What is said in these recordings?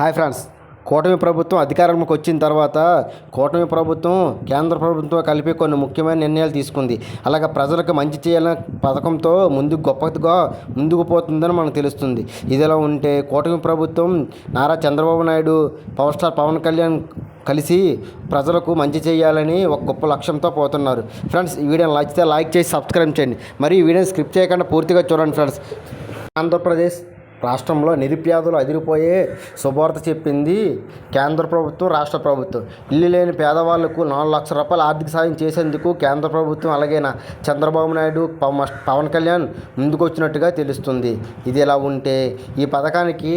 Hi friends. కూటమి ప్రభుత్వం అధికారంలోకి వచ్చిన తర్వాత కూటమి ప్రభుత్వం కేంద్ర ప్రభుత్వంతో కలిపి కొన్ని ముఖ్యమైన నిర్ణయాలు తీసుకుంది. అలాగే ప్రజలకు మంచి చేయాలనే పథకంతో ముందుకు గొప్పగా ముందుకు పోతుందని మనకు తెలుస్తుంది. ఇదిలా ఉంటే కూటమి ప్రభుత్వం నారా చంద్రబాబు నాయుడు పవర్ స్టార్ పవన్ కళ్యాణ్ కలిసి ప్రజలకు మంచి చేయాలని ఒక గొప్ప లక్ష్యంతో పోతున్నారు. ఫ్రెండ్స్ ఈ వీడియోని నచ్చితే లైక్ చేసి సబ్స్క్రైబ్ చేయండి. మరి ఈ వీడియోని స్క్రిప్ట్ చేయకుండా పూర్తిగా చూడండి ఫ్రెండ్స్. ఆంధ్రప్రదేశ్ రాష్ట్రంలో నిరుపేదలు అదిరిపోయే శుభవార్త చెప్పింది కేంద్ర ప్రభుత్వం రాష్ట్ర ప్రభుత్వం. ఇల్లు లేని పేదవాళ్ళకు నాలుగు లక్షల రూపాయలు ఆర్థిక సాయం చేసేందుకు కేంద్ర ప్రభుత్వం అలాగే చంద్రబాబు నాయుడు పవన్ కళ్యాణ్ ముందుకొచ్చినట్టుగా తెలుస్తుంది. ఇది ఎలా ఉంటే ఈ పథకానికి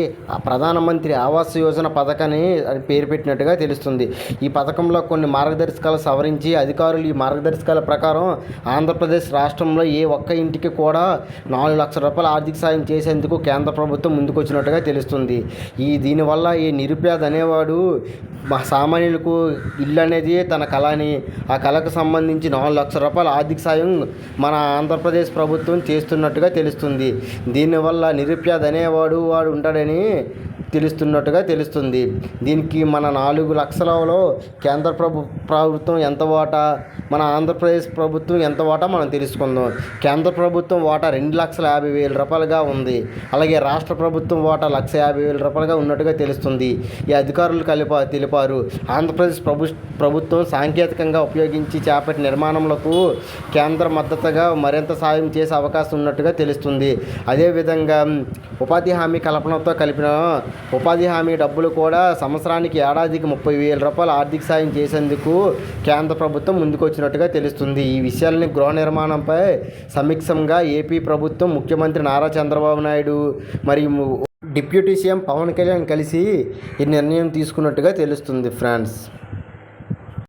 ప్రధానమంత్రి ఆవాస్ యోజన పథకాన్ని అని పేరు పెట్టినట్టుగా తెలుస్తుంది. ఈ పథకంలో కొన్ని మార్గదర్శకాలు సవరించి అధికారులు ఈ మార్గదర్శకాల ప్రకారం ఆంధ్రప్రదేశ్ రాష్ట్రంలో ఏ ఒక్క ఇంటికి కూడా నాలుగు లక్షల రూపాయల ఆర్థిక సాయం చేసేందుకు కేంద్ర ప్రభుత్వం ముందుకొచ్చినట్టుగా తెలుస్తుంది. ఈ దీనివల్ల ఈ నిరుపేద అనేవాడు మా సామాన్యులకు ఇల్లు అనేది తన కళ అని ఆ కళకు సంబంధించి నాలుగు లక్షల రూపాయల ఆర్థిక సాయం మన ఆంధ్రప్రదేశ్ ప్రభుత్వం చేస్తున్నట్టుగా తెలుస్తుంది. దీనివల్ల నిరుపేద అనేవాడు వాడు ఉంటాడని తెలుస్తున్నట్టుగా తెలుస్తుంది. దీనికి మన నాలుగు లక్షలలో కేంద్ర ప్రభు ప్రభుత్వం ఎంత వాటా మన ఆంధ్రప్రదేశ్ ప్రభుత్వం ఎంత వాటా మనం తెలుసుకుందాం? కేంద్ర ప్రభుత్వం వాటా రెండు లక్షల యాభై వేల రూపాయలుగా ఉంది. అలాగే రాష్ట్ర ప్రభుత్వం వాటా లక్ష యాభై వేల రూపాయలుగా ఉన్నట్టుగా తెలుస్తుంది. ఈ అధికారులు కలిపా తెలిపారు. ఆంధ్రప్రదేశ్ ప్రభు ప్రభుత్వం సాంకేతికంగా ఉపయోగించి చేపట్టిన నిర్మాణములకు కేంద్ర మద్దతుగా మరింత సాయం చేసే అవకాశం ఉన్నట్టుగా తెలుస్తుంది. అదేవిధంగా ఉపాధి హామీ కల్పనతో కలిపిన ఉపాధి హామీ డబ్బులు కూడా సంవత్సరానికి ఏడాదికి ముప్పై వేల రూపాయలు ఆర్థిక సాయం చేసేందుకు కేంద్ర ప్రభుత్వం ముందుకొచ్చినట్టుగా తెలుస్తుంది. ఈ విషయాలని గృహ నిర్మాణంపై సమీక్షంగా ఏపీ ప్రభుత్వం ముఖ్యమంత్రి నారా చంద్రబాబు నాయుడు మరియు డిప్యూటీ సీఎం పవన్ కళ్యాణ్ కలిసి ఈ నిర్ణయం తీసుకున్నట్టుగా తెలుస్తుంది ఫ్రాన్స్